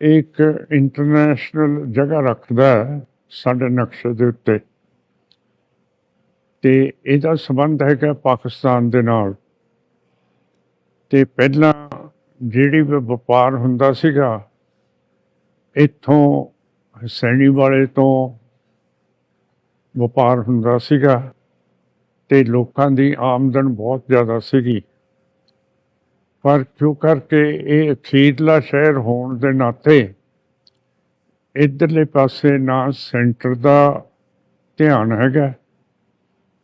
ਇੱਕ ਇੰਟਰਨੈਸ਼ਨਲ ਜਗ੍ਹਾ ਰੱਖਦਾ ਹੈ ਸਾਡੇ ਨਕਸ਼ੇ ਦੇ ਉੱਤੇ। ਤੇ ਇਹਦਾ ਸੰਬੰਧ ਹੈਗਾ ਪਾਕਿਸਤਾਨ ਦੇ ਨਾਲ। ਤੇ ਪਹਿਲਾਂ ਜਿਹੜੀ ਵੀ, ਵਪਾਰ ਹੁੰਦਾ ਸੀਗਾ, ਇੱਥੋਂ ਹਸੈਣੀ ਵਾਲੇ ਤੋਂ ਵਪਾਰ ਹੁੰਦਾ ਸੀਗਾ ਤੇ ਲੋਕਾਂ ਦੀ ਆਮਦਨ ਬਹੁਤ ਜ਼ਿਆਦਾ ਸੀਗੀ। ਪਰ ਕਿਉਂ ਕਰਕੇ ਇਹ ਅਖੀਰਲਾ ਸ਼ਹਿਰ ਹੋਣ ਦੇ ਨਾਤੇ ਇਧਰਲੇ ਪਾਸੇ ਨਾ ਸੈਂਟਰ ਦਾ ਧਿਆਨ ਹੈਗਾ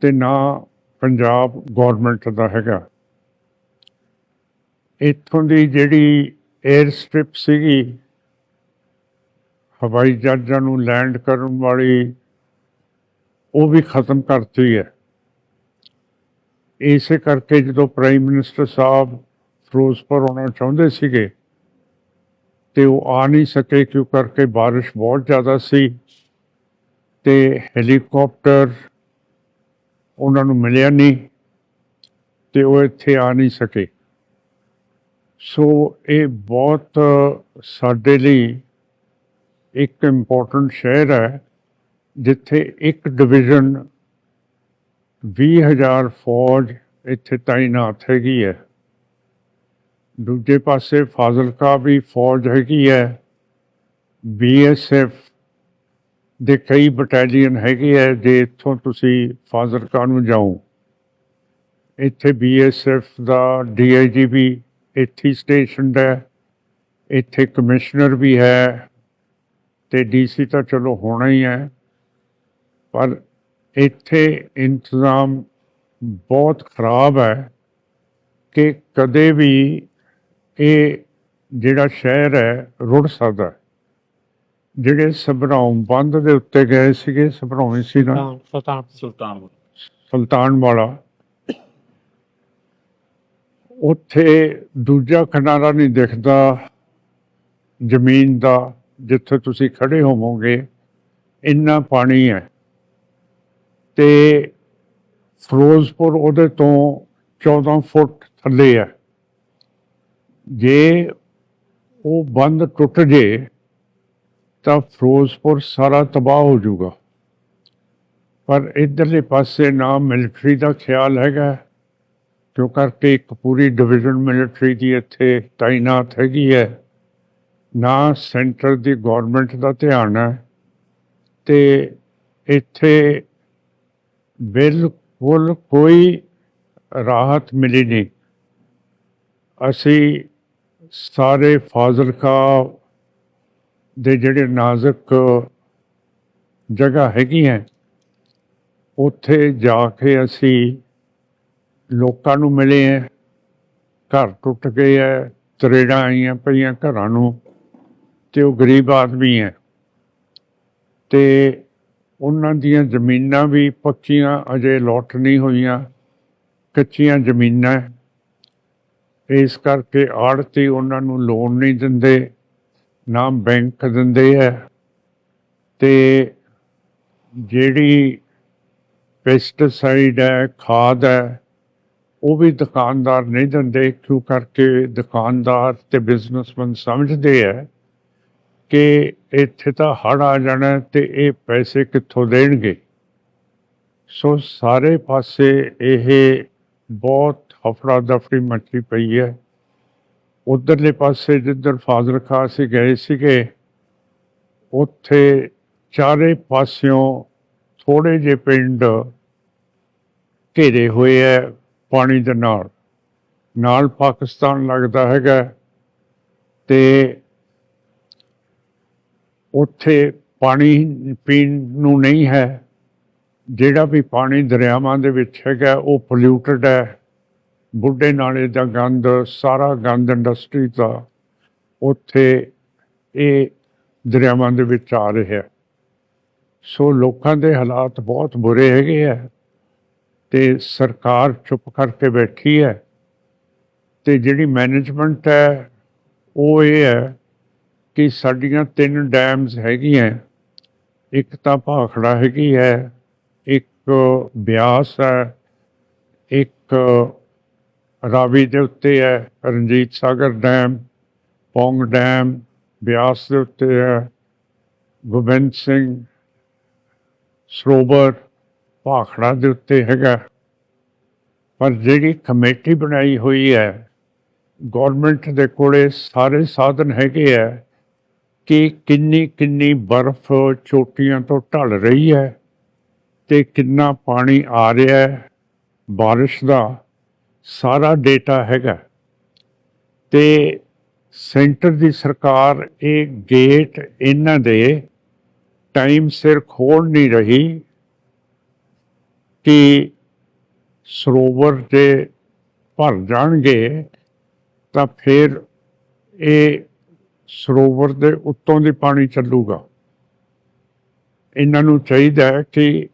ਤੇ ਨਾ ਪੰਜਾਬ ਗਵਰਨਮੈਂਟ ਦਾ ਹੈਗਾ। ਇੱਥੋਂ ਦੀ ਜਿਹੜੀ 에ਅਰ ਸਟ੍ਰਿਪ ਸੀਗੀ, ਹਵਾਈ ਜਹਾਜ਼ਾਂ ਨੂੰ ਲੈਂਡ ਕਰਨ ਵਾਲੀ, ਉਹ ਵੀ ਖਤਮ ਕਰਤੀ ਹੈ। ਇਸੇ ਕਰਕੇ ਜਦੋਂ ਪ੍ਰਾਈਮ ਮਿਨਿਸਟਰ ਸਾਹਿਬ ਫਿਰੋਜ਼ਪੁਰ ਆਉਣਾ ਚਾਹੁੰਦੇ ਸੀਗੇ ਤੇ ਉਹ ਆ ਨਹੀਂ ਸਕੇ ਕਿਉਂ ਕਰਕੇ بارش ਬਹੁਤ ਜ਼ਿਆਦਾ ਸੀ ਤੇ ਹੈਲੀਕਾਪਟਰ ਉਹਨਾਂ ਨੂੰ ਮਿਲਿਆ ਨਹੀਂ ਤੇ ਉਹ ਇੱਥੇ ਆ ਨਹੀਂ ਸਕੇ ਸੋ ਇਹ ਬਹੁਤ ਸਾਡੇ ਲਈ ਇੱਕ ਇੰਪੋਰਟੈਂਟ ਸ਼ਹਿਰ ਹੈ ਜਿੱਥੇ ਇੱਕ ਡਿਵੀਜ਼ਨ 20000 ਫੌਜ ਇੱਥੇ ਤਾਇਨਾਤ ਹੈਗੀ ਹੈ ਦੂਜੇ ਪਾਸੇ ਫਾਜ਼ਿਲਕਾ ਵੀ ਫੌਜ ਹੈਗੀ ਹੈ ਬੀਐਸਐਫ ਦੇ ਕਈ ਬਟਾਲੀਅਨ ਹੈਗੇ ਹੈ, ਜੇ ਇੱਥੋਂ ਤੁਸੀਂ ਫਾਜ਼ਿਲਕਾ ਨੂੰ ਜਾਓ। ਇੱਥੇ ਬੀਐਸਐਫ ਦਾ ਡੀਆਈਜੀ ਵੀ ਇੱਥੇ ਸਟੇਸ਼ਨਡ ਹੈ, ਇੱਥੇ ਕਮਿਸ਼ਨਰ ਵੀ ਹੈ ਤੇ ਡੀਸੀ ਤਾਂ ਚਲੋ ਹੋਣਾ ਹੀ ਹੈ। ਪਰ ਇੱਥੇ ਇੰਤਜ਼ਾਮ ਬਹੁਤ ਖਰਾਬ ਹੈ ਕਿ ਕਦੇ ਵੀ ਇਹ ਜਿਹੜਾ ਸ਼ਹਿਰ ਹੈ ਰੁੜ ਸਕਦਾ। ਜਿਹੜੇ ਸਭਰਾਉਂ ਬੰਦ ਦੇ ਉੱਤੇ ਗਏ ਸੀਗੇ ਸਭਰਾਉਂ ਸੀ ਨਾ? ਸੁਲਤਾਨ ਸੁਲਤਾਨ ਸੁਲਤਾਨ ਵਾਲਾ ਉੱਥੇ ਦੂਜਾ ਕਿਨਾਰਾ ਨਹੀਂ ਦਿਖਦਾ ਜ਼ਮੀਨ ਦਾ ਜਿੱਥੇ ਤੁਸੀਂ ਖੜੇ ਹੋਵੋਗੇ ਇੰਨਾ ਪਾਣੀ ਹੈ। ਤੇ ਫਿਰੋਜ਼ਪੁਰ ਉਹਦੇ ਤੋਂ 14 ਫੁੱਟ ਥੱਲੇ ਹੈ। ਜੇ ਉਹ ਬੰਦ ਟੁੱਟ ਜੇ, ਤਾਂ ਫਿਰੋਜ਼ਪੁਰ ਸਾਰਾ ਤਬਾਹ ਹੋ ਜਾਊਗਾ। ਪਰ ਇਧਰਲੇ ਪਾਸੇ ਨਾ ਮਿਲਟਰੀ ਦਾ ਖਿਆਲ ਹੈਗਾ ਕਿਉਂ ਕਰਕੇ ਇੱਕ ਪੂਰੀ ਡਿਵੀਜ਼ਨ ਮਿਲਟਰੀ ਦੀ ਇੱਥੇ ਤਾਇਨਾਤ ਹੈਗੀ ਹੈ, ਨਾ ਸੈਂਟਰ ਦੀ ਗਵਰਨਮੈਂਟ ਦਾ ਧਿਆਨ ਹੈ, ਤੇ ਇੱਥੇ ਬਿਲਕੁਲ ਕੋਈ ਰਾਹਤ ਮਿਲੀ ਨਹੀਂ। ਅਸੀਂ ਸਾਰੇ ਫਾਜ਼ਿਲਕਾ ਦੇ ਜਿਹੜੇ ਨਾਜ਼ੁਕ ਜਗ੍ਹਾ ਹੈਗੀ ਹੈ ਉੱਥੇ ਜਾ ਕੇ ਅਸੀਂ ਲੋਕਾਂ ਨੂੰ ਮਿਲੇ ਹੈ, ਘਰ ਟੁੱਟ ਗਏ ਹੈ, ਤਰੇੜਾਂ ਆਈਆਂ ਪਈਆਂ ਘਰਾਂ ਨੂੰ, ਤੇ ਉਹ ਗਰੀਬ ਆਦਮੀ ਹੈ। ਤੇ ਉਹਨਾਂ ਦੀਆਂ ਜ਼ਮੀਨਾਂ ਵੀ ਪੱਕੀਆਂ, ਅਜੇ ਲੋਟ ਨਹੀਂ ਹੋਈਆਂ, ਕੱਚੀਆਂ ਜ਼ਮੀਨਾਂ ਇਸ ਕਰਕੇ ਆੜਤੀ ਉਹਨਾਂ ਨੂੰ ਲੋਨ ਨਹੀਂ ਦਿੰਦੇ, ਨਾ ਬੈਂਕ ਦਿੰਦੇ ਹੈ। ਤੇ ਜਿਹੜੀ ਪੈਸਟੀਸਾਈਡ ਹੈ, ਖਾਦ ਹੈ, ਉਹ ਵੀ ਦੁਕਾਨਦਾਰ ਨਹੀਂ ਦਿੰਦੇ ਕਿਉਂ ਕਰਕੇ ਦੁਕਾਨਦਾਰ ਤੇ ਬਿਜ਼ਨਸਮੈਨ ਸਮਝਦੇ ਹੈ ਕਿ ਇੱਥੇ ਤਾਂ ਹੜ ਆ ਜਾਣਾ ਹੈ ਤੇ ਇਹ ਪੈਸੇ ਕਿੱਥੋਂ ਦੇਣਗੇ। ਸੋ ਸਾਰੇ ਪਾਸੇ ਇਹ ਬਹੁਤ ਹਫੜਾ ਦਫੜੀ ਮੱਚੀ ਪਈ ਹੈ। ਉਧਰਲੇ ਪਾਸੇ ਜਿੱਧਰ ਫਾਜ਼ਿਲਕਾ ਅਸੀਂ ਗਏ ਸੀਗੇ, ਉੱਥੇ ਚਾਰੇ ਪਾਸਿਓਂ ਥੋੜੇ ਜਿਹੇ ਪਿੰਡ ਘੇਰੇ ਹੋਏ ਹੈ ਪਾਣੀ ਦੇ ਨਾਲ। ਨਾਲ ਪਾਕਿਸਤਾਨ ਲੱਗਦਾ ਹੈਗਾ ਤੇ ਉੱਥੇ ਪਾਣੀ ਪੀਣ ਨੂੰ ਨਹੀਂ ਹੈ। ਜਿਹੜਾ ਵੀ ਪਾਣੀ ਦਰਿਆਵਾਂ ਦੇ ਵਿੱਚ ਹੈਗਾ, ਉਹ ਪੋਲਿਊਟਡ ਹੈ। ਬੁੱਢੇ ਨਾਲੇ ਦਾ ਗੰਦ, ਸਾਰਾ ਗੰਦ ਇੰਡਸਟਰੀ ਦਾ, ਉੱਥੇ ਇਹ ਦਰਿਆਵਾਂ ਦੇ ਵਿੱਚ ਆ ਰਿਹਾ ਸੋ ਲੋਕਾਂ ਦੇ ਹਾਲਾਤ ਬਹੁਤ ਬੁਰੇ ਹੈਗੇ ਆ ਤੇ ਸਰਕਾਰ ਚੁੱਪ ਕਰਕੇ ਬੈਠੀ ਹੈ ਤੇ ਜਿਹੜੀ ਮੈਨੇਜਮੈਂਟ ਹੈ, ਉਹ ਇਹ ਹੈ ਕਿ ਸਾਡੀਆਂ ਤਿੰਨ ਡੈਮਸ ਹੈਗੀਆਂ। ਇੱਕ ਤਾਂ ਭਾਖੜਾ ਹੈਗੀ ਹੈ ਇੱਕ ਬਿਆਸ ਹੈ, ਇੱਕ ਰਾਵੀ ਦੇ ਉੱਤੇ ਹੈ, ਰਣਜੀਤ ਸਾਗਰ ਡੈਮ, ਪੌਂਗ ਡੈਮ, ਬਿਆਸ ਦੇ ਉੱਤੇ ਹੈ, ਗੋਬਿੰਦ ਸਿੰਘ, ਸਰੋਵਰ, ਭਾਖੜਾ ਦੇ ਉੱਤੇ ਹੈਗਾ। ਪਰ ਜਿਹੜੀ ਕਮੇਟੀ ਬਣਾਈ ਹੋਈ ਹੈ ਗਵਰਨਮੈਂਟ ਦੇ ਕੋਲੇ ਸਾਰੇ ਸਾਧਨ ਹੈਗੇ ਆ ਕਿ ਕਿੰਨੀ ਕਿੰਨੀ ਬਰਫ਼ ਚੋਟੀਆਂ ਤੋਂ ਢਲ ਰਹੀ ਹੈ। ਤੇ ਕਿੰਨਾ ਪਾਣੀ ਆ ਰਿਹਾ ਹੈ, ਬਾਰਿਸ਼ ਦਾ ਸਾਰਾ ਡੇਟਾ ਹੈਗਾ। ਤੇ ਸੈਂਟਰ ਦੀ ਸਰਕਾਰ ਇਹ ਗੇਟ ਇਹਨਾਂ ਦੇ ਟਾਈਮ ਸਿਰ ਖੋਲ ਨਹੀਂ ਰਹੀ ਕਿ ਸਰੋਵਰ ਦੇ ਭਰ ਜਾਣਗੇ, ਤਾਂ ਫਿਰ ਇਹ ਸਰੋਵਰ ਦੇ ਉੱਤੋਂ ਦੀ ਪਾਣੀ ਚੱਲੂਗਾ। ਇਹਨਾਂ ਨੂੰ ਚਾਹੀਦਾ ਹੈ ਕਿ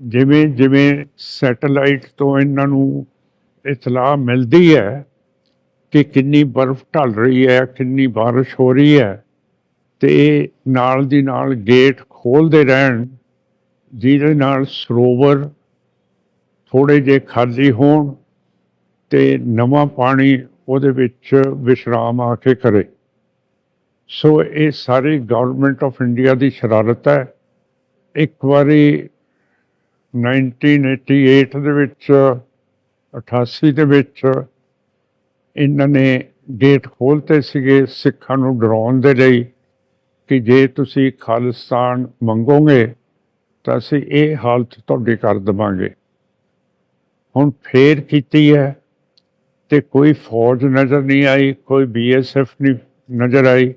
ਜਿਵੇਂ ਜਿਵੇਂ ਸੈਟੇਲਾਈਟ ਤੋਂ ਇਹਨਾਂ ਨੂੰ ਇਤਲਾਹ ਮਿਲਦੀ ਹੈ ਕਿ ਕਿੰਨੀ ਬਰਫ਼ ਢਲ ਰਹੀ ਹੈ, ਕਿੰਨੀ ਬਾਰਿਸ਼ ਹੋ ਰਹੀ ਹੈ, ਤੇ ਨਾਲ ਦੀ ਨਾਲ ਗੇਟ ਖੋਲਦੇ ਰਹਿਣ, ਜਿਹਦੇ ਨਾਲ ਸਰੋਵਰ ਥੋੜੇ ਜੇ ਖਾਲੀ ਹੋਣ ਤੇ ਨਵਾਂ ਪਾਣੀ ਉਹਦੇ ਵਿੱਚ ਵਿਸ਼ਰਾਮ ਆ ਕੇ ਕਰੇ। ਸੋ ਇਹ ਸਾਰੀ ਗਵਰਨਮੈਂਟ ਆਫ ਇੰਡੀਆ ਦੀ ਸ਼ਰਾਰਤ ਹੈ। ਇੱਕ ਵਾਰੀ 1988 ਦੇ ਵਿੱਚ 88 ਦੇ ਵਿੱਚ, ਇਹਨਾਂ ਨੇ ਗੇਟ ਖੋਲਤੇ ਸੀਗੇ ਸਿੱਖਾਂ ਨੂੰ ਡਰਾਉਣ ਦੇ ਲਈ ਕਿ ਜੇ ਤੁਸੀਂ ਖਾਲਿਸਤਾਨ ਮੰਗੋਗੇ ਤਾਂ ਅਸੀਂ ਇਹ ਹਾਲਤ ਤੁਹਾਡੀ ਕਰ ਦੇਵਾਂਗੇ। ਹੁਣ ਫੇਰ ਕੀਤੀ ਹੈ ਤੇ ਕੋਈ ਫੌਜ ਨਜ਼ਰ ਨਹੀਂ ਆਈ, ਕੋਈ ਬੀਐਸਐਫ ਨਹੀਂ ਨਜ਼ਰ ਆਈ।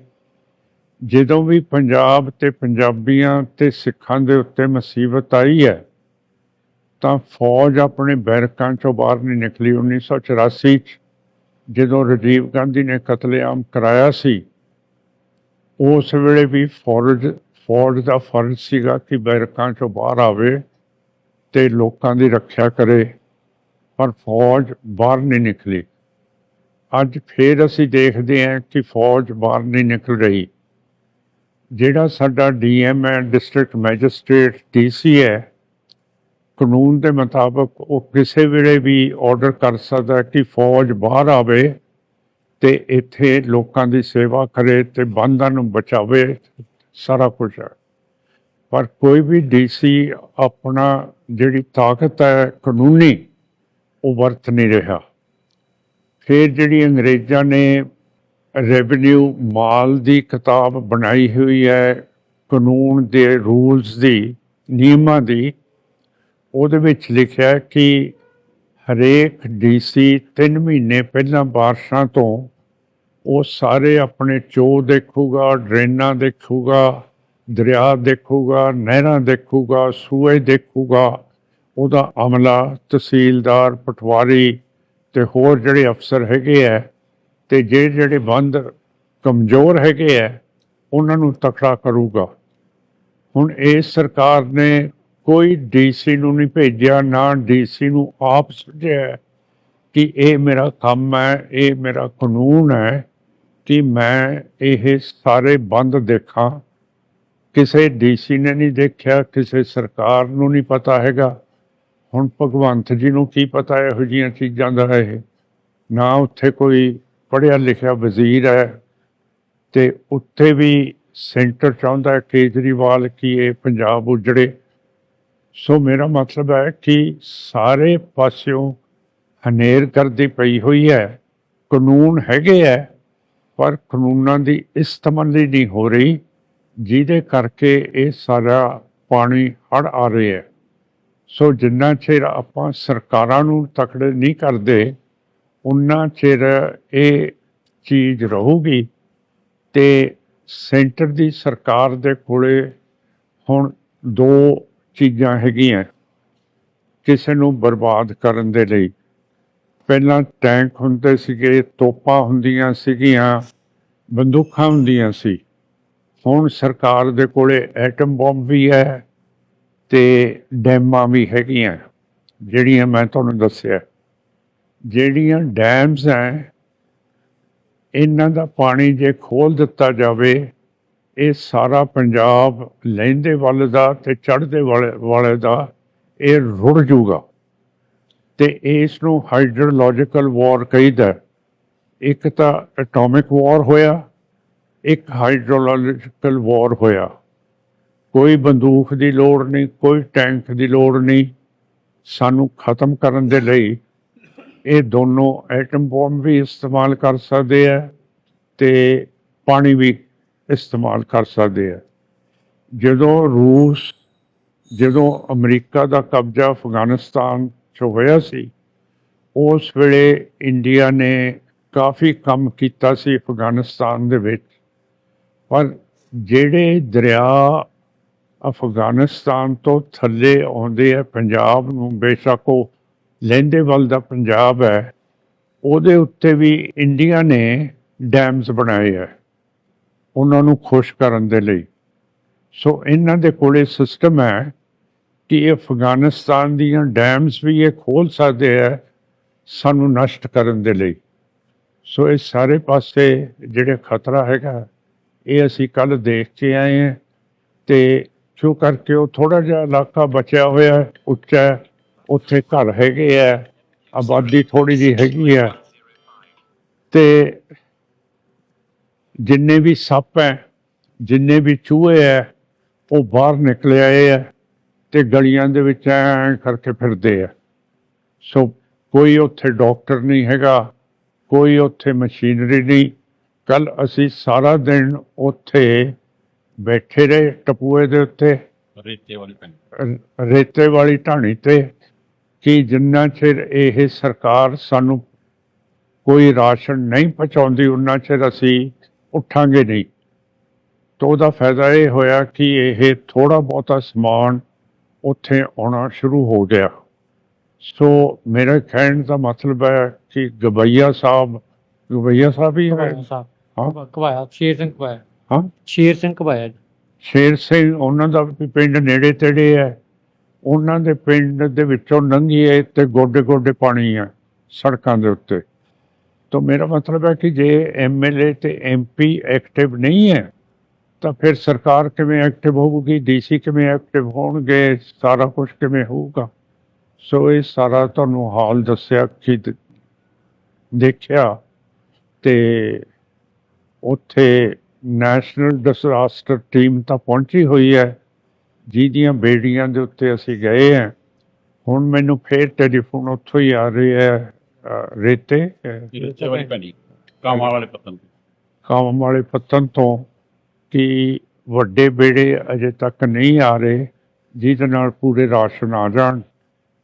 ਜਦੋਂ ਵੀ ਪੰਜਾਬ ਤੇ ਪੰਜਾਬੀਆਂ ਤੇ ਸਿੱਖਾਂ ਦੇ ਉੱਤੇ ਮੁਸੀਬਤ ਆਈ ਹੈ ਤਾਂ ਫੌਜ ਆਪਣੇ ਬੈਰਕਾਂ ਚੋਂ ਬਾਹਰ ਨਹੀਂ ਨਿਕਲੀ 1984 ਚ, ਜਦੋਂ ਰਾਜੀਵ ਗਾਂਧੀ ਨੇ ਕਤਲੇਆਮ ਕਰਾਇਆ ਸੀ, ਉਸ ਵੇਲੇ ਵੀ ਫੌਜ ਫੌਜ ਦਾ ਫਰਜ਼ ਸੀਗਾ ਕਿ ਬੈਰਕਾਂ ਚੋਂ ਬਾਹਰ ਆਵੇ ਤੇ ਲੋਕਾਂ ਦੀ ਰੱਖਿਆ ਕਰੇ, ਪਰ ਫੌਜ ਬਾਹਰ ਨਹੀਂ ਨਿਕਲੀ। ਅੱਜ ਫੇਰ ਅਸੀਂ ਦੇਖਦੇ ਹਾਂ ਕਿ ਫੌਜ ਬਾਹਰ ਨਹੀਂ ਨਿਕਲ ਰਹੀ। ਜਿਹੜਾ ਸਾਡਾ ਡੀਐਮ ਹੈ ਡਿਸਟ੍ਰਿਕਟ ਮੈਜਿਸਟ੍ਰੇਟ ਡੀਸੀ ਹੈ ਕਾਨੂੰਨ ਦੇ ਮੁਤਾਬਕ ਉਹ ਕਿਸੇ ਵੇਲੇ ਵੀ ਆਰਡਰ ਕਰ ਸਕਦਾ ਕਿ ਫੌਜ ਬਾਹਰ ਆਵੇ ਤੇ ਇੱਥੇ ਲੋਕਾਂ ਦੀ ਸੇਵਾ ਕਰੇ ਤੇ ਬੰਦਾਂ ਨੂੰ ਬਚਾਵੇ, ਸਾਰਾ ਕੁਝ ਹੈ। ਪਰ ਕੋਈ ਵੀ ਡੀਸੀ ਆਪਣਾ ਜਿਹੜੀ ਤਾਕਤ ਹੈ ਕਾਨੂੰਨੀ, ਉਹ ਵਰਤ ਨਹੀਂ ਰਿਹਾ। ਫਿਰ ਜਿਹੜੀ ਅੰਗਰੇਜ਼ਾਂ ਨੇ ਰੈਵਨਿਊ ਮਾਲ ਦੀ ਕਿਤਾਬ ਬਣਾਈ ਹੋਈ ਹੈ, ਕਾਨੂੰਨ ਦੇ ਰੂਲਸ ਦੀ, ਨਿਯਮਾਂ ਦੀ ਉਹਦੇ ਵਿੱਚ ਲਿਖਿਆ ਕਿ ਹਰੇਕ ਡੀਸੀ 3 ਮਹੀਨੇ ਪਹਿਲਾਂ ਬਾਰਿਸ਼ਾਂ ਤੋਂ ਉਹ ਸਾਰੇ ਆਪਣੇ ਚੋ ਦੇਖੂਗਾ, ਡਰੇਨਾਂ ਦੇਖੂਗਾ, ਦਰਿਆ ਦੇਖੂਗਾ, ਨਹਿਰਾਂ ਦੇਖੂਗਾ, ਸੂਏ ਦੇਖੂਗਾ। ਉਹਦਾ ਅਮਲਾ ਤਹਿਸੀਲਦਾਰ, ਪਟਵਾਰੀ ਤੇ ਹੋਰ ਜਿਹੜੇ ਅਫਸਰ ਹੈਗੇ ਆ ਤੇ ਜਿਹੜੇ ਜਿਹੜੇ ਬੰਦ ਕਮਜ਼ੋਰ ਹੈਗੇ ਆ ਉਹਨਾਂ ਨੂੰ ਤਕੜਾ ਕਰੂਗਾ। ਹੁਣ ਇਸ ਸਰਕਾਰ ਨੇ ਕੋਈ ਡੀਸੀ ਨੂੰ ਨਹੀਂ ਭੇਜਿਆ, ਨਾ ਡੀਸੀ ਨੂੰ ਆਪ ਸੁਝਿਆ ਕਿ ਇਹ ਮੇਰਾ ਕੰਮ ਹੈ, ਇਹ ਮੇਰਾ ਕਾਨੂੰਨ ਹੈ ਕਿ ਮੈਂ ਇਹ ਸਾਰੇ ਬੰਦ ਦੇਖਾਂ। ਕਿਸੇ ਡੀਸੀ ਨੇ ਨਹੀਂ ਦੇਖਿਆ, ਕਿਸੇ ਸਰਕਾਰ ਨੂੰ ਨਹੀਂ ਪਤਾ ਹੈਗਾ। ਹੁਣ ਭਗਵੰਤ ਜੀ ਨੂੰ ਕੀ ਪਤਾ ਇਹੋ ਜਿਹੀਆਂ ਚੀਜ਼ਾਂ ਦਾ ਇਹ? ਨਾ ਉੱਥੇ ਕੋਈ ਪੜ੍ਹਿਆ ਲਿਖਿਆ ਵਜ਼ੀਰ ਹੈ ਤੇ ਉੱਥੇ ਵੀ ਸੈਂਟਰ ਚਾਹੁੰਦਾ ਕੇਜਰੀਵਾਲ ਕਿ ਇਹ ਪੰਜਾਬ ਉਜੜੇ। ਸੋ ਮੇਰਾ ਮਤਲਬ ਹੈ ਕਿ ਸਾਰੇ ਪਾਸਿਓਂ ਹਨੇਰ ਕਰਦੀ ਪਈ ਹੋਈ ਹੈ। ਕਾਨੂੰਨ ਹੈਗੇ ਹੈ, ਪਰ ਕਾਨੂੰਨਾਂ ਦੀ ਇਸਤੇਮਾਲੀ ਨਹੀਂ ਹੋ ਰਹੀ, ਜਿਹਦੇ ਕਰਕੇ ਇਹ ਸਾਰਾ ਪਾਣੀ ਹੜ ਆ ਰਿਹਾ ਹੈ। ਸੋ ਜਿੰਨਾ ਚਿਰ ਆਪਾਂ ਸਰਕਾਰਾਂ ਨੂੰ ਤਕੜੇ ਨਹੀਂ ਕਰਦੇ, ਉਨਾ ਚਿਰ ਇਹ ਚੀਜ਼ ਰਹੂਗੀ ਤੇ ਸੈਂਟਰ ਦੀ ਸਰਕਾਰ ਦੇ ਕੋਲੇ ਹੁਣ ਦੋ ਚੀਜ਼ਾਂ ਹੈਗੀਆਂ ਕਿਸੇ ਨੂੰ ਬਰਬਾਦ ਕਰਨ ਦੇ ਲਈ। ਪਹਿਲਾਂ ਟੈਂਕ ਹੁੰਦੇ ਸੀਗੇ, ਤੋਪਾਂ ਹੁੰਦੀਆਂ ਸੀਗੀਆਂ, ਬੰਦੂਕਾਂ ਹੁੰਦੀਆਂ ਸੀ। ਹੁਣ ਸਰਕਾਰ ਦੇ ਕੋਲੇ ਐਟਮ ਬੰਬ ਵੀ ਹੈ ਤੇ ਡੈਮਾਂ ਵੀ ਹੈਗੀਆਂ, ਜਿਹੜੀਆਂ ਮੈਂ ਤੁਹਾਨੂੰ ਦੱਸਿਆ। ਜਿਹੜੀਆਂ ਡੈਮਸ ਹੈ, ਇਹਨਾਂ ਦਾ ਪਾਣੀ ਜੇ ਖੋਲ ਦਿੱਤਾ ਜਾਵੇ ਇਹ ਸਾਰਾ ਪੰਜਾਬ ਲਹਿੰਦੇ ਵੱਲ ਦਾ ਤੇ ਚੜ੍ਹਦੇ ਵਾਲੇ ਵਾਲੇ ਦਾ ਇਹ ਰੁੜ ਜੂਗਾ। ਤੇ ਇਸ ਨੂੰ ਹਾਈਡਰੋਲੋਜੀਕਲ ਵਾਰ ਕਹੀਦਾ ਇੱਕ ਤਾਂ ਐਟੋਮਿਕ ਵਾਰ ਹੋਇਆ, ਇੱਕ ਹਾਈਡਰੋਲੋਜੀਕਲ ਵਾਰ ਹੋਇਆ। ਕੋਈ ਬੰਦੂਕ ਦੀ ਲੋੜ ਨਹੀਂ, ਕੋਈ ਟੈਂਕ ਦੀ ਲੋੜ ਨਹੀਂ। ਸਾਨੂੰ ਖਤਮ ਕਰਨ ਦੇ ਲਈ ਇਹ ਦੋਨੋਂ ਐਟਮ ਬੰਬ ਵੀ ਇਸਤੇਮਾਲ ਕਰ ਸਕਦੇ ਆ ਤੇ ਪਾਣੀ ਵੀ ਇਸਤੇਮਾਲ ਕਰ ਸਕਦੇ ਆ। ਜਦੋਂ ਰੂਸ, ਜਦੋਂ ਅਮਰੀਕਾ ਦਾ ਕਬਜ਼ਾ ਅਫਗਾਨਿਸਤਾਨ 'ਚ ਹੋਇਆ ਸੀ, ਉਸ ਵੇਲੇ ਇੰਡੀਆ ਨੇ ਕਾਫੀ ਕੰਮ ਕੀਤਾ ਸੀ ਅਫਗਾਨਿਸਤਾਨ ਦੇ ਵਿੱਚ। ਪਰ ਜਿਹੜੇ ਦਰਿਆ ਅਫਗਾਨਿਸਤਾਨ ਤੋਂ ਥੱਲੇ ਆਉਂਦੇ ਆ, ਪੰਜਾਬ ਨੂੰ ਬੇਸ਼ੱਕ ਉਹ ਲਹਿੰਦੇ ਵੱਲ ਦਾ ਪੰਜਾਬ ਹੈ, ਉਹਦੇ ਉੱਤੇ ਵੀ ਇੰਡੀਆ ਨੇ ਡੈਮਸ ਬਣਾਏ ਆ। ਉਹਨਾਂ ਨੂੰ ਖੁਸ਼ ਕਰਨ ਦੇ ਲਈ। ਸੋ ਇਹਨਾਂ ਦੇ ਕੋਲੇ ਸਿਸਟਮ ਹੈ ਕਿ ਇਹ ਅਫਗਾਨਿਸਤਾਨ ਦੀਆਂ ਡੈਮਸ ਵੀ ਇਹ ਖੋਲ ਸਕਦੇ ਆ ਸਾਨੂੰ ਨਸ਼ਟ ਕਰਨ ਦੇ ਲਈ। ਸੋ ਇਹ ਸਾਰੇ ਪਾਸੇ ਜਿਹੜੇ ਖਤਰਾ ਹੈਗਾ, ਇਹ ਅਸੀਂ ਕੱਲ ਦੇਖ ਕੇ ਆਏ ਹਾਂ ਤੇ ਜੋ ਕਰਕੇ ਉਹ ਥੋੜਾ ਜਿਹਾ ਇਲਾਕਾ ਬਚਿਆ ਹੋਇਆ ਉੱਚਾ ਉੱਥੇ ਘਰ ਹੈਗੇ ਆ ਆਬਾਦੀ ਥੋੜੀ ਜਿਹੀ ਹੈਗੀ ਆ ਤੇ ਜਿੰਨੇ ਵੀ ਸੱਪ ਹੈ ਜਿੰਨੇ ਵੀ ਚੂਹੇ ਹੈ ਉਹ ਬਾਹਰ ਨਿਕਲ ਆਏ ਆ ਤੇ ਗਲੀਆਂ ਦੇ ਵਿੱਚ ਐਂ ਕਰਕੇ ਫਿਰਦੇ ਆ ਸੋ ਕੋਈ ਉੱਥੇ ਡਾਕਟਰ ਨਹੀਂ ਹੈਗਾ ਕੋਈ ਉੱਥੇ ਮਸ਼ੀਨਰੀ ਨਹੀਂ। ਕੱਲ ਅਸੀਂ ਸਾਰਾ ਦਿਨ ਉੱਥੇ ਬੈਠੇ ਰਹੇ ਟਪੂਏ ਦੇ ਉੱਤੇ। ਰੇਤੇ ਵਾਲੀ ਰੇਤੇ ਵਾਲੀ ਢਾਣੀ ਤੇ ਕਿ ਜਿੰਨਾ ਚਿਰ ਇਹ ਸਰਕਾਰ ਸਾਨੂੰ ਕੋਈ ਰਾਸ਼ਨ ਨਹੀਂ ਪਹੁੰਚਾਉਂਦੀ ਉਨਾ ਚਿਰ ਅਸੀਂ ਉੱਠਾਂਗੇ ਨਹੀਂ। ਤਾਂ ਉਹਦਾ ਫਾਇਦਾ ਇਹ ਹੋਇਆ ਕਿ ਇਹ ਥੋੜਾ ਬਹੁਤਾ ਸਮਾਨ ਉੱਥੇ ਆਉਣਾ ਸ਼ੁਰੂ ਹੋ ਗਿਆ। ਸੋ ਮੇਰੇ ਕਹਿਣ ਦਾ ਮਤਲਬ ਹੈ ਕਿ ਗਬਈਆ ਸਾਹਿਬ ਗਬਈਆ ਸਾਹਿਬ ਹੀ ਹੈ? ਹਾਂ। ਸ਼ੇਰ ਸਿੰਘ ਹਾਂ। ਸ਼ੇਰ ਸਿੰਘ ਉਹਨਾਂ ਦਾ ਵੀ ਪਿੰਡ ਨੇੜੇ ਤੇੜੇ ਹੈ। ਉਹਨਾਂ ਦੇ ਪਿੰਡ ਦੇ ਵਿੱਚੋਂ ਲੰਘੀਏ ਤੇ ਗੋਡੇ ਗੋਡੇ ਪਾਣੀ ਹੈ ਸੜਕਾਂ ਦੇ ਉੱਤੇ। ਤਾਂ ਮੇਰਾ ਮਤਲਬ ਹੈ ਕਿ ਜੇ ਐਮਐਲਏ ਤੇ ਐਮਪੀ ਐਕਟਿਵ ਨਹੀਂ ਹੈ, ਤਾਂ ਫਿਰ ਸਰਕਾਰ ਕਿਵੇਂ ਐਕਟਿਵ ਹੋਊਗੀ? ਡੀਸੀ ਕਿਵੇਂ ਐਕਟਿਵ ਹੋਣਗੇ? ਸਾਰਾ ਕੁਝ ਕਿਵੇਂ ਹੋਊਗਾ? ਸੋ ਇਹ ਸਾਰਾ ਤੁਹਾਨੂੰ ਹਾਲ ਦੱਸਿਆ, ਕਿ ਦੇਖਿਆ ਤੇ ਉੱਥੇ ਨੈਸ਼ਨਲ ਡਿਜ਼ਾਸਟਰ ਟੀਮ ਤਾਂ ਪਹੁੰਚੀ ਹੋਈ ਹੈ। ਜਿਹਦੀਆਂ ਬੇੜੀਆਂ ਦੇ ਉੱਤੇ ਅਸੀਂ ਗਏ ਹਾਂ। ਹੁਣ ਮੈਨੂੰ ਫੇਰ ਟੈਲੀਫੋਨ ਉੱਥੋਂ ਹੀ ਆ ਰਿਹਾ ਹੈ। ਰੇਤੇ ਰੇਤੇ ਵਾਲੀ ਪਿੰਡ ਕਾਮਾਂ ਵਾਲੇ ਪਤਨ ਕੰਮ ਵਾਲੇ ਪੱਤਨ ਤੋਂ ਕਿ ਵੱਡੇ ਬੇੜੇ ਅਜੇ ਤੱਕ ਨਹੀਂ ਆ ਰਹੇ ਜਿਹਦੇ ਨਾਲ ਪੂਰੇ ਰਾਸ਼ਨ ਆ ਜਾਣ।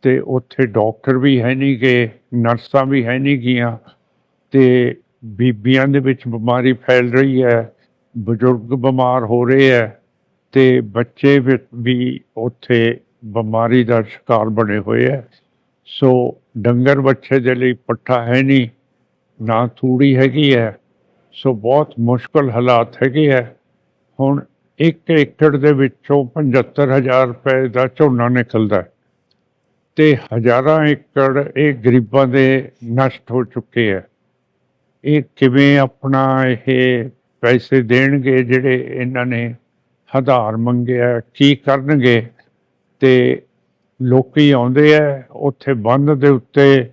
ਤੇ ਉੱਥੇ ਡਾਕਟਰ ਵੀ ਹੈ ਨਹੀਂ ਗੇ ਨਰਸਾਂ ਵੀ ਹੈ ਨਹੀਂ ਗੀਆਂ ਤੇ ਬੀਬੀਆਂ ਦੇ ਵਿੱਚ ਬਿਮਾਰੀ ਫੈਲ ਰਹੀ ਹੈ ਬਜ਼ੁਰਗ ਬਿਮਾਰ ਹੋ ਰਹੇ ਹੈ ਤੇ ਬੱਚੇ ਵੀ ਉੱਥੇ ਬਿਮਾਰੀ ਦਾ ਸ਼ਿਕਾਰ ਬਣੇ ਹੋਏ ਹੈ। ਸੋ ਡੰਗਰ ਬੱਛੇ ਦੇ ਲਈ ਪੱਠਾ ਹੈ ਨਹੀਂ, ਨਾ ਥੂੜੀ ਹੈਗੀ ਹੈ, ਸੋ ਬਹੁਤ ਮੁਸ਼ਕਲ ਹਾਲਾਤ ਹੈਗੇ ਹੈ। ਹੁਣ 1 ਏਕੜ ਦੇ ਵਿੱਚੋਂ 75000 ਰੁਪਏ ਦਾ ਝੋਨਾ ਨਿਕਲਦਾ ਹੈ ਤੇ ਹਜ਼ਾਰਾਂ ਏਕੜ ਇਹ ਗਰੀਬਾਂ ਦੇ ਨਸ਼ਟ ਹੋ ਚੁੱਕੇ ਹੈ। ਇਹ ਕਿਵੇਂ ਆਪਣਾ ਇਹ ਪੈਸੇ ਦੇਣਗੇ ਜਿਹੜੇ ਇਹਨਾਂ ਨੇ ਹਜ਼ਾਰ ਮੰਗਿਆ, ਕੀ ਕਰਨਗੇ ਤੇ ਲੋਕੀ ਆਉਂਦੇ ਆ ਉੱਥੇ ਬੰਦ ਦੇ ਉੱਤੇ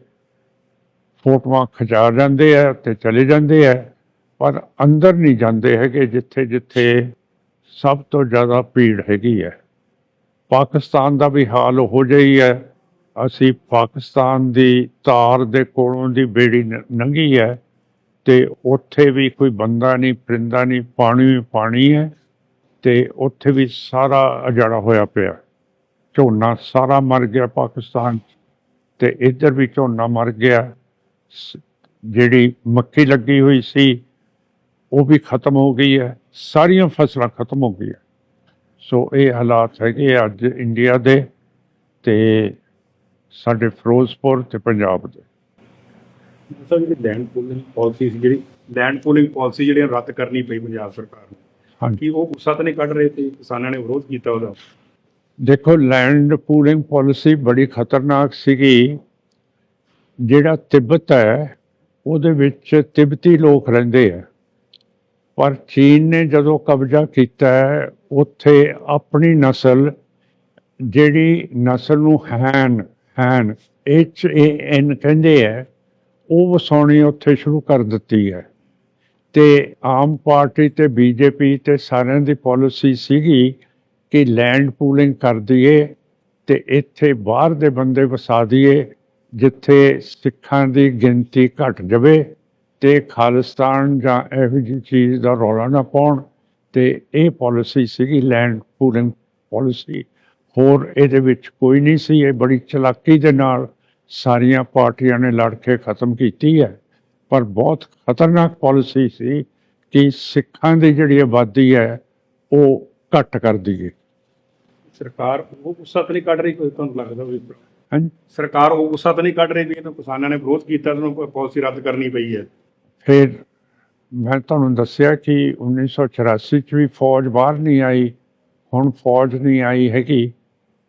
ਫੋਟੋਆਂ ਖਿਚਾ ਜਾਂਦੇ ਆ ਤੇ ਚਲੇ ਜਾਂਦੇ ਆ ਪਰ ਅੰਦਰ ਨਹੀਂ ਜਾਂਦੇ ਹੈਗੇ ਜਿੱਥੇ ਜਿੱਥੇ ਸਭ ਤੋਂ ਜ਼ਿਆਦਾ ਭੀੜ ਹੈਗੀ ਹੈ ਪਾਕਿਸਤਾਨ ਦਾ ਵੀ ਹਾਲ ਹੋ ਜਾਈ ਹੈ ਅਸੀਂ ਪਾਕਿਸਤਾਨ ਦੀ ਤਾਰ ਦੇ ਕੋਲੋਂ ਦੀ ਬੇੜੀ ਨ- ਲੰਘੀ ਹੈ ਤੇ ਉੱਥੇ ਵੀ ਕੋਈ ਬੰਦਾ ਨਹੀਂ, ਪਰਿੰਦਾ ਨਹੀਂ, ਪਾਣੀ ਹੀ ਪਾਣੀ ਹੈ ਤੇ ਉੱਥੇ ਵੀ ਸਾਰਾ ਅਜਾੜਾ ਹੋਇਆ ਪਿਆ। ਝੋਨਾ ਸਾਰਾ ਮਰ ਗਿਆ ਪਾਕਿਸਤਾਨ ਤੇ ਇੱਧਰ ਵੀ ਝੋਨਾ ਮਰ ਗਿਆ। ਜਿਹੜੀ ਮੱਕੀ ਲੱਗੀ ਹੋਈ ਸੀ ਉਹ ਵੀ ਖਤਮ ਹੋ ਗਈ ਹੈ। ਸਾਰੀਆਂ ਫਸਲਾਂ ਖਤਮ ਹੋ ਗਈਆਂ। ਸੋ ਇਹ ਹਾਲਾਤ ਹੈਗੇ ਅੱਜ ਇੰਡੀਆ ਦੇ ਤੇ ਸਾਡੇ ਫਿਰੋਜ਼ਪੁਰ ਤੇ ਪੰਜਾਬ ਦੇ। ਸਰ ਜਿਹੜੀ ਲੈਂਡ ਪੂਲਿੰਗ ਪਾਲਿਸੀ ਸੀ ਜਿਹੜੀ ਲੈਂਡ ਪੂਲਿੰਗ ਪਾਲਿਸੀ ਜਿਹੜੀ ਰੱਦ ਕਰਨੀ ਪਈ ਪੰਜਾਬ ਸਰਕਾਰ ਨੂੰ ਕੀ ਉਹ ਗੁੱਸਾ ਤਾਂ ਨਹੀਂ ਕੱਢ ਰਹੇ ਤੇ ਕਿਸਾਨਾਂ ਨੇ ਵਿਰੋਧ ਕੀਤਾ ਉਹਦਾ? ਦੇਖੋ ਲੈਂਡ ਪੂਲਿੰਗ ਪਾਲਿਸੀ ਬੜੀ ਖਤਰਨਾਕ ਸੀਗੀ। ਜਿਹੜਾ ਤਿੱਬਤ ਹੈ, ਉਹਦੇ ਵਿੱਚ ਤਿੱਬਤੀ ਲੋਕ ਰਹਿੰਦੇ ਆ। ਪਰ ਚੀਨ ਨੇ ਜਦੋਂ ਕਬਜ਼ਾ ਕੀਤਾ ਉੱਥੇ ਆਪਣੀ ਨਸਲ, ਜਿਹੜੀ ਨਸਲ ਨੂੰ ਹੈਨ ਹੈਨ ਐਚ ਏ ਐਨ ਕਹਿੰਦੇ ਆ, ਉਹ ਵਸਾਉਣੀ ਉੱਥੇ ਸ਼ੁਰੂ ਕਰ ਦਿੱਤੀ ਹੈ। ਤੇ ਆਮ ਪਾਰਟੀ ਤੇ ਬੀਜੇਪੀ ਤੇ ਸਾਰਿਆਂ ਦੀ ਪਾਲਿਸੀ ਸੀਗੀ ਕਿ ਲੈਂਡ ਪੂਲਿੰਗ ਕਰ ਦਈਏ ਤੇ ਇੱਥੇ ਬਾਹਰ ਦੇ ਬੰਦੇ ਵਸਾ ਦਈਏ ਜਿੱਥੇ ਸਿੱਖਾਂ ਦੀ ਗਿਣਤੀ ਘਟ ਜਾਵੇ ਤੇ ਖਾਲਿਸਤਾਨ ਜਾਂ ਇਹੋ ਜਿਹੀ ਚੀਜ਼ ਦਾ ਰੌਲਾ ਨਾ ਪਾਉਣ। ਤੇ ਇਹ ਪਾਲਿਸੀ ਸੀਗੀ ਲੈਂਡ ਪੂਲਿੰਗ ਪਾਲਿਸੀ। ਹੋਰ ਇਹਦੇ ਵਿੱਚ ਕੋਈ ਨਹੀਂ ਸੀ, ਇਹ ਬੜੀ ਚਲਾਕੀ ਦੇ ਨਾਲ ਸਾਰੀਆਂ ਪਾਰਟੀਆਂ ਨੇ ਲੜ ਕੇ ਖਤਮ ਕੀਤੀ ਹੈ। ਪਰ ਬਹੁਤ ਖਤਰਨਾਕ ਪਾਲਿਸੀ ਸੀ ਕਿ ਸਿੱਖਾਂ ਦੀ ਜਿਹੜੀ ਆਬਾਦੀ ਹੈ, ਉਹ ਘੱਟ ਕਰ ਦਈਏ। ਸਰਕਾਰ ਉਹ ਗੁੱਸਾ ਤਾਂ ਨਹੀਂ ਕੱਢ ਰਹੀ ਕੋਈ ਤੁਹਾਨੂੰ ਲੱਗਦਾ ਵੀ? ਹਾਂਜੀ। ਸਰਕਾਰ ਉਹ ਗੁੱਸਾ ਤਾਂ ਨਹੀਂ ਕੱਢ ਰਹੀ ਵੀ ਇਹਨਾਂ ਕਿਸਾਨਾਂ ਨੇ ਵਿਰੋਧ ਕੀਤਾ ਤੇ ਉਹਨੂੰ ਪਾਲਿਸੀ ਰੱਦ ਕਰਨੀ ਪਈ ਹੈ। ਫਿਰ ਮੈਂ ਤੁਹਾਨੂੰ ਦੱਸਿਆ ਕਿ 1984 ਚ ਵੀ ਫੌਜ ਬਾਹਰ ਨਹੀਂ ਆਈ ਹੁਣ ਫੌਜ ਨਹੀਂ ਆਈ ਹੈਗੀ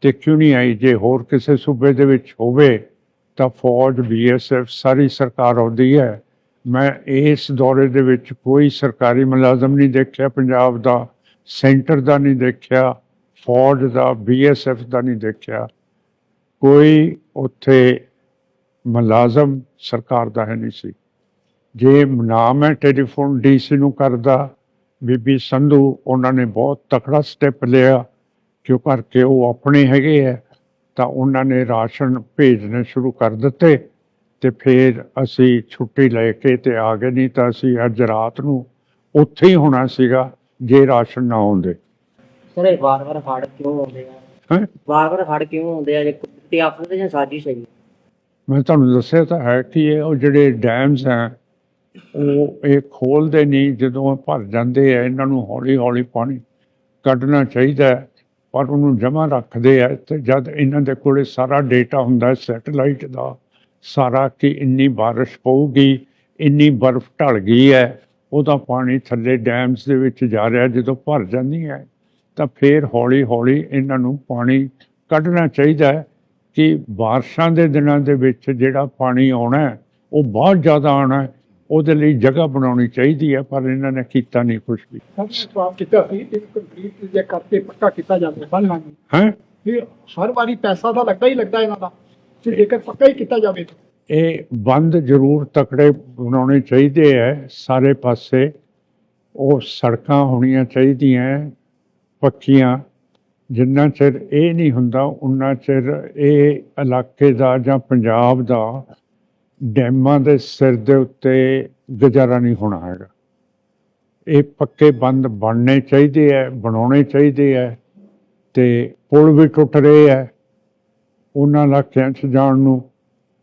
ਤੇ ਕਿਉਂ ਨਹੀਂ ਆਈ? ਜੇ ਹੋਰ ਕਿਸੇ ਸੂਬੇ ਦੇ ਵਿੱਚ ਹੋਵੇ ਤਾਂ ਫੌਜ ਬੀਐਸਐਫ ਸਾਰੀ ਸਰਕਾਰ ਆਉਂਦੀ ਹੈ। ਮੈਂ ਇਸ ਦੌਰੇ ਦੇ ਵਿੱਚ ਕੋਈ ਸਰਕਾਰੀ ਮੁਲਾਜ਼ਮ ਨਹੀਂ ਦੇਖਿਆ ਪੰਜਾਬ ਦਾ। ਸੈਂਟਰ ਦਾ ਨਹੀਂ ਦੇਖਿਆ, ਫੌਜ ਦਾ ਬੀਐਸਐਫ ਦਾ ਨਹੀਂ ਦੇਖਿਆ। ਕੋਈ ਉੱਥੇ ਮੁਲਾਜ਼ਮ ਸਰਕਾਰ ਦਾ ਹੈ ਨਹੀਂ ਸੀ। ਜੇ ਨਾਮ ਹੈ ਟੈਲੀਫੋਨ, ਡੀਸੀ ਨੂੰ ਕਰਦਾ, ਬੀਬੀ ਸੰਧੂ, ਉਹਨਾਂ ਨੇ ਬਹੁਤ ਤਕੜਾ ਸਟੈਪ ਲਿਆ, ਕਿਉਂ ਕਰਕੇ ਉਹ ਆਪਣੇ ਹੈਗੇ ਆ, ਤਾਂ ਉਹਨਾਂ ਨੇ ਰਾਸ਼ਨ ਭੇਜਣੇ ਸ਼ੁਰੂ ਕਰ ਦਿੱਤੇ ਤੇ ਫਿਰ ਅਸੀਂ ਛੁੱਟੀ ਲੈ ਕੇ ਤੇ ਆ ਗਏ, ਨਹੀਂ ਤਾਂ ਅਸੀਂ ਅੱਜ ਰਾਤ ਨੂੰ ਉੱਥੇ ਹੀ ਹੋਣਾ ਸੀਗਾ। ਜੇ ਰਾਸ਼ਨ ਨਾ ਆਉਂਦੇ। ਸਰ ਇਹ ਵਾਰ-ਵਾਰ ਹੜ ਕਿਉਂ ਆਉਂਦੇ ਆ? ਹੈਂ? ਵਾਰ-ਵਾਰ ਹੜ ਕਿਉਂ ਆਉਂਦੇ ਆ? ਜੇ ਜਾਂ ਸਾਜ਼ਿਸ਼ ਹੈ ਮੈਂ ਤੁਹਾਨੂੰ ਦੱਸਿਆ ਤਾਂ ਹੈ ਕਿ ਇਹ ਉਹ ਜਿਹੜੇ ਡੈਮਸ ਹੈ ਉਹ ਇਹ ਖੋਲਦੇ ਨਹੀਂ। ਜਦੋਂ ਇਹ ਭਰ ਜਾਂਦੇ ਆ ਇਹਨਾਂ ਨੂੰ ਹੌਲੀ ਹੌਲੀ ਪਾਣੀ ਕੱਢਣਾ ਚਾਹੀਦਾ ਹੈ, ਪਰ ਉਹਨੂੰ ਜਮ੍ਹਾਂ ਰੱਖਦੇ ਆ। ਤੇ ਜਦ ਇਹਨਾਂ ਦੇ ਕੋਲੇ ਸਾਰਾ ਡੇਟਾ ਹੁੰਦਾ ਸੈਟੇਲਾਈਟ ਦਾ ਸਾਰਾ ਕਿ ਇੰਨੀ ਬਾਰਿਸ਼ ਪਊਗੀ ਇੰਨੀ ਬਰਫ਼ ਢਲ ਗਈ ਹੈ ਉਹਦਾ ਪਾਣੀ ਥੱਲੇ ਡੈਮਸ ਦੇ ਵਿੱਚ ਜਾ ਰਿਹਾ ਜਦੋਂ ਭਰ ਜਾਂਦੀ ਹੈ ਤਾਂ ਫਿਰ ਹੌਲੀ ਹੌਲੀ ਇਹਨਾਂ ਨੂੰ ਪਾਣੀ ਕੱਢਣਾ ਚਾਹੀਦਾ ਹੈ ਕਿ ਬਾਰਿਸ਼ਾਂ ਦੇ ਦਿਨਾਂ ਦੇ ਵਿੱਚ ਜਿਹੜਾ ਪਾਣੀ ਆਉਣਾ ਹੈ, ਉਹ ਬਹੁਤ ਜ਼ਿਆਦਾ ਆਉਣਾ ਹੈ ਉਹਦੇ ਲਈ ਜਗ੍ਹਾ ਬਣਾਉਣੀ ਚਾਹੀਦੀ ਹੈ ਪਰ ਇਹਨਾਂ ਨੇ ਕੀਤਾ ਨਹੀਂ ਕੁਝ ਵੀ। ਸਭ ਸਵਾਲ ਕੀਤਾ ਸੀ ਇੱਕ ਕੰਕਰੀਟ ਜੇ ਕਰਕੇ ਪੱਕਾ ਕੀਤਾ ਜਾਵੇ ਬੰਨਾਂ ਨੂੰ ਹੈ? ਹਰ ਵਾਰੀ ਪੈਸਾ ਤਾਂ ਲੱਗਦਾ ਹੀ ਲੱਗਦਾ ਇਹਨਾਂ ਦਾ ਫਿਰ ਜੇਕਰ ਪੱਕਾ ਹੀ ਕੀਤਾ ਜਾਵੇ ਤਾਂ। ਇਹ ਬੰਦ ਜ਼ਰੂਰ ਤਕੜੇ ਬਣਾਉਣੇ ਚਾਹੀਦੇ ਹੈ ਸਾਰੇ ਪਾਸੇ ਉਹ ਸੜਕਾਂ ਹੋਣੀਆਂ ਚਾਹੀਦੀਆਂ ਪੱਕੀਆਂ। ਜਿੰਨਾ ਚਿਰ ਇਹ ਨਹੀਂ ਹੁੰਦਾ, ਉਨਾ ਚਿਰ ਇਹ ਇਲਾਕੇ ਦਾ ਜਾਂ ਪੰਜਾਬ ਦਾ ਡੈਮਾਂ ਦੇ ਸਿਰ ਦੇ ਉੱਤੇ ਗੁਜ਼ਾਰਾ ਨਹੀਂ ਹੋਣਾ ਹੈਗਾ। ਇਹ ਪੱਕੇ ਬੰਦ ਬਣਨੇ ਚਾਹੀਦੇ ਹੈ ਬਣਾਉਣੇ ਚਾਹੀਦੇ ਹੈ ਤੇ ਪੁਲ ਵੀ ਟੁੱਟ ਰਹੇ ਹੈ ਉਹਨਾਂ ਇਲਾਕਿਆਂ 'ਚ ਜਾਣ ਨੂੰ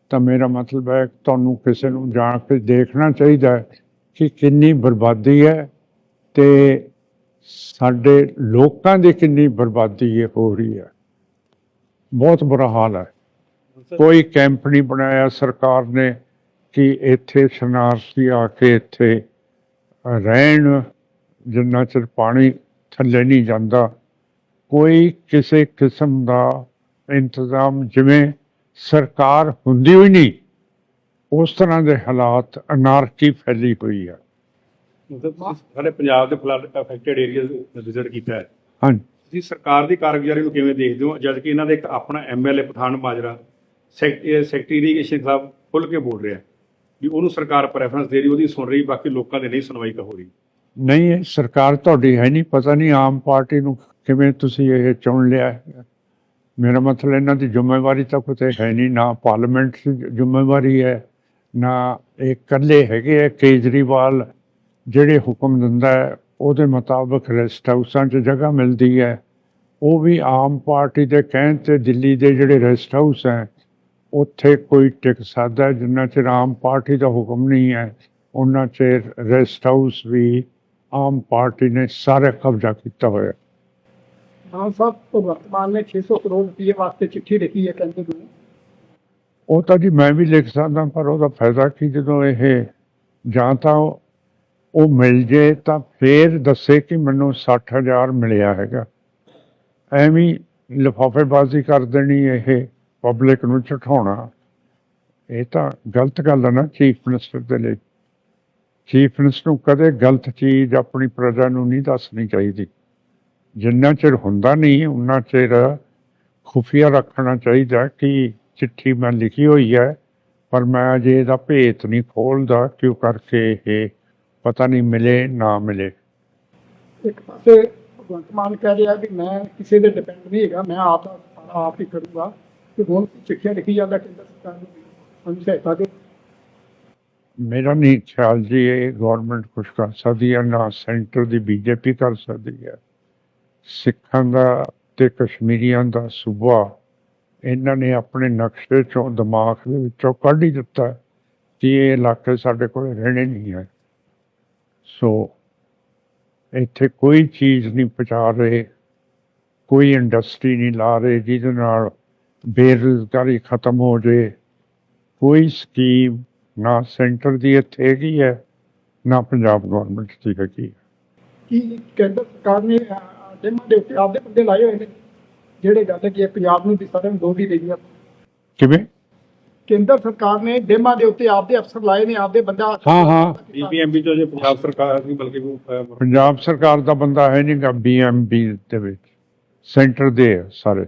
ਤਾਂ ਮੇਰਾ ਮਤਲਬ ਹੈ ਤੁਹਾਨੂੰ ਕਿਸੇ ਨੂੰ ਜਾ ਕੇ ਦੇਖਣਾ ਚਾਹੀਦਾ ਹੈ ਕਿ ਕਿੰਨੀ ਬਰਬਾਦੀ ਹੈ ਤੇ ਸਾਡੇ ਲੋਕਾਂ ਦੀ ਕਿੰਨੀ ਬਰਬਾਦੀ ਇਹ ਹੋ ਰਹੀ ਹੈ। ਬਹੁਤ ਬੁਰਾ ਹਾਲ ਹੈ। ਕੋਈ ਕੈਂਪ ਨਹੀਂ ਬਣਾਇਆ ਸਰਕਾਰ ਨੇ ਕਿ ਇੱਥੇ ਸ਼ਰਨਾਰਥੀ ਆ ਕੇ ਇੱਥੇ ਰਹਿਣ ਜਿੰਨਾ ਚਿਰ ਪਾਣੀ ਥੱਲੇ ਨਹੀਂ ਜਾਂਦਾ। ਕੋਈ ਕਿਸੇ ਕਿਸਮ ਦਾ ਇੰਤਜ਼ਾਮ ਜਿਵੇਂ ਸਰਕਾਰ ਹੁੰਦੀ ਹੋਈ ਨਹੀਂ ਉਸ ਤਰ੍ਹਾਂ ਦੇ ਹਾਲਾਤ ਅਨਾਰਕੀ ਫੈਲੀ ਹੋਈ ਹੈ ਸਾਡੇ ਪੰਜਾਬ ਦੇ ਫਲੱਡ ਅਫੈਕਟਡ ਏਰੀਆਜ਼ ਵਿਜ਼ਿਟ ਕੀਤਾ ਹੈ। ਹਾਂਜੀ। ਤੁਸੀਂ ਸਰਕਾਰ ਦੀ ਕਾਰਗੁਜ਼ਾਰੀ ਨੂੰ ਕਿਵੇਂ ਦੇਖਦੇ ਹੋ? ਜਦ ਕਿ ਇਹਨਾਂ ਦੇ ਇੱਕ ਆਪਣਾ MLA Pathan Majra secretary irrigation ਖਿਲਾਫ ਖੁੱਲ ਕੇ ਬੋਲ ਰਿਹਾ ਵੀ ਉਹਨੂੰ ਸਰਕਾਰ ਪ੍ਰੈਫਰੈਂਸ ਦੇ ਰਹੀ ਉਹਦੀ ਸੁਣ ਰਹੀ ਬਾਕੀ ਲੋਕਾਂ ਦੇ ਨਹੀਂ ਸੁਣਵਾਈ ਹੋ ਰਹੀ। ਨਹੀਂ ਇਹ ਸਰਕਾਰ ਤੁਹਾਡੀ ਹੈ ਨਹੀਂ ਪਤਾ ਨਹੀਂ ਆਮ ਪਾਰਟੀ ਨੂੰ ਕਿਵੇਂ ਤੁਸੀਂ ਇਹ ਚੁਣ ਲਿਆ। ਮੇਰਾ ਮਤਲਬ ਇਹਨਾਂ ਦੀ ਜ਼ਿੰਮੇਵਾਰੀ ਤਾਂ ਕਿਤੇ ਹੈ ਨਹੀਂ ਨਾ ਪਾਰਲੀਮੈਂਟ ਦੀ ਜ਼ਿੰਮੇਵਾਰੀ ਹੈ ਨਾ ਇਹ ਇਕੱਲੇ ਹੈਗੇ ਹੈ ਕੇਜਰੀਵਾਲ ਜਿਹੜੇ ਹੁਕਮ ਦਿੰਦਾ ਹੈ ਉਹਦੇ ਮੁਤਾਬਕ ਰੈਸਟ ਹਾਊਸਾਂ 'ਚ ਜਗ੍ਹਾ ਮਿਲਦੀ ਹੈ। ਉਹ ਵੀ ਆਮ ਪਾਰਟੀ ਦੇ ਕਹਿਣ ਤੇ ਦਿੱਲੀ ਦੇ ਜਿਹੜੇ ਰੈਸਟ ਹਾਊਸ ਹੈ ਉੱਥੇ ਕੋਈ ਟਿਕ ਸਕਦਾ ਹੈ, ਜਿੰਨਾ ਚਿਰ ਆਮ ਪਾਰਟੀ ਦਾ ਹੁਕਮ ਨਹੀਂ ਹੈ ਉਹਨਾਂ ਚਿਰ ਰੈਸਟ ਹਾਊਸ ਵੀ ਆਮ ਪਾਰਟੀ ਨੇ ਸਾਰੇ ਕਬਜ਼ਾ ਕੀਤਾ ਹੋਇਆ। ਹਾਂ ਸਾਹਿਬ ਭਗਵੰਤ ਮਾਨ ਨੇ 600 ਕਰੋੜ ਰੁਪਏ ਵਾਸਤੇ ਚਿੱਠੀ ਲਿਖੀ ਹੈ ਕਹਿੰਦੇ ਨੂੰ। ਉਹ ਤਾਂ ਜੀ ਮੈਂ ਵੀ ਲਿਖ ਸਕਦਾ, ਪਰ ਉਹਦਾ ਫਾਇਦਾ ਕੀ ਜਦੋਂ ਇਹ ਜਾਂ ਤਾਂ ਉਹ ਮਿਲ ਜੇ ਤਾਂ ਫੇਰ ਦੱਸੇ ਕਿ ਮੈਨੂੰ 60000 ਮਿਲਿਆ ਹੈਗਾ। ਐਵੇਂ ਲਿਫਾਫੇਬਾਜ਼ੀ ਕਰ ਦੇਣੀ ਇਹ ਪਬਲਿਕ ਨੂੰ ਝਠਾਉਣਾ ਇਹ ਤਾਂ ਗਲਤ ਗੱਲ ਹੈ ਨਾ ਚੀਫ ਮਿਨਿਸਟਰ ਦੇ ਲਈ। ਚੀਫ ਮਿਨਿਸਟਰ ਨੂੰ ਕਦੇ ਗਲਤ ਚੀਜ਼ ਆਪਣੀ ਪ੍ਰਜਾ ਨੂੰ ਨਹੀਂ ਦੱਸਣੀ ਚਾਹੀਦੀ। ਜਿੰਨਾ ਚਿਰ ਹੁੰਦਾ ਨਹੀਂ ਉਨਾ ਚਿਰ ਖੁਫੀਆ ਰੱਖਣਾ ਚਾਹੀਦਾ ਕਿ ਚਿੱਠੀ ਮੈਂ ਲਿਖੀ ਹੋਈ ਹੈ ਪਰ ਮੈਂ ਅਜੇ ਇਹਦਾ ਭੇਤ ਨਹੀਂ ਖੋਲਦਾ ਕਿਉਂ ਕਰਕੇ ਇਹ ਪਤਾ ਨਹੀਂ ਮਿਲੇ ਨਾ ਮਿਲੇ। ਇੱਕ ਪਾਸੇ ਭਗਵੰਤ ਮਾਨ ਕਹਿ ਰਿਹਾ ਵੀ ਮੈਂ ਕਿਸੇ ਦੇ ਡਿਪੈਂਡ ਨਹੀਂ ਹੈਗਾ ਮੈਂ ਆਪ ਦਾ ਸਾਰਾ ਆਪ ਹੀ ਕਰੂੰਗਾ। ਤੇ ਹੁਣ ਚਿੱਠੀਆਂ ਲਿਖੀ ਜਾਂਦਾ ਕੇਂਦਰ ਸਰਕਾਰ ਨੂੰ ਸਾਨੂੰ ਸਹਾਇਤਾ ਦੇ। ਮੇਰਾ ਨਹੀਂ ਖਿਆਲ ਜੀ ਇਹ ਗਵਰਨਮੈਂਟ ਕੁਛ ਕਰ ਸਕਦੀ ਹੈ ਨਾ ਸੈਂਟਰ ਦੀ ਬੀਜੇਪੀ ਕਰ ਸਕਦੀ ਹੈ। ਸਿੱਖਾਂ ਦਾ ਤੇ ਕਸ਼ਮੀਰੀਆਂ ਦਾ ਸੂਬਾ ਇਹਨਾਂ ਨੇ ਆਪਣੇ ਨਕਸ਼ੇ ਚੋਂ, ਦਿਮਾਗ ਦੇ ਵਿੱਚੋਂ ਕੱਢ ਹੀ ਦਿੱਤਾ ਕਿ ਇਹ ਇਲਾਕੇ ਸਾਡੇ ਕੋਲ ਰਹਿਣੇ ਨਹੀਂ ਹੈ। ਸੋ ਇੱਥੇ ਕੋਈ ਚੀਜ਼ ਨਹੀਂ ਪਹੁੰਚਾ ਰਹੇ, ਕੋਈ ਇੰਡਸਟਰੀ ਨਹੀਂ ਲਾ ਰਹੇ ਜਿਹਦੇ ਨਾਲ ਬੇਰੁਜ਼ਗਾਰੀ ਖਤਮ ਹੋ ਜਾਏ ਕੋਈ ਸਕੀਮ ਨਾ ਸੈਂਟਰ ਦੀ ਇੱਥੇ ਹੈਗੀ ਹੈ, ਨਾ ਪੰਜਾਬ ਗਵਰਨਮੈਂਟ ਦੀ ਹੈਗੀ ਹੈ। ਕੀ ਕੇਂਦਰ ਸਰਕਾਰ ਨੇ ਡੇਮਾਂ ਦੇ ਉੱਤੇ ਆਪਦੇ ਬੰਦੇ ਲਾਏ ਹੋਏ ਨੇ। ਜਿਹੜੇ ਗੱਲ ਕਿ ਇਹ ਪੰਜਾਬ ਨੂੰ ਵੀ ਸਾਰਿਆਂ ਨੂੰ ਦੋ ਵੀ ਦੇਣੀ ਆ ਕਿਵੇਂ? ਕੇਂਦਰ ਸਰਕਾਰ ਨੇ ਡੇਮਾਂ ਦੇ ਉੱਤੇ ਆਪਦੇ ਅਫਸਰ ਲਾਏ ਨੇ ਆਪਦੇ ਬੰਦਾ ਹਾਂ ਹਾਂ। ਬੀਬੀਐਮਬੀ ਤੋਂ ਜੇ ਪੰਜਾਬ ਸਰਕਾਰ ਨਹੀਂ ਬਲਕਿ ਪੰਜਾਬ ਸਰਕਾਰ ਦਾ ਬੰਦਾ ਹੈ ਨਹੀਂਗਾ ਬੀਐਮਬੀ ਦੇ ਵਿੱਚ। ਸੈਂਟਰ ਦੇ ਸਾਰੇ।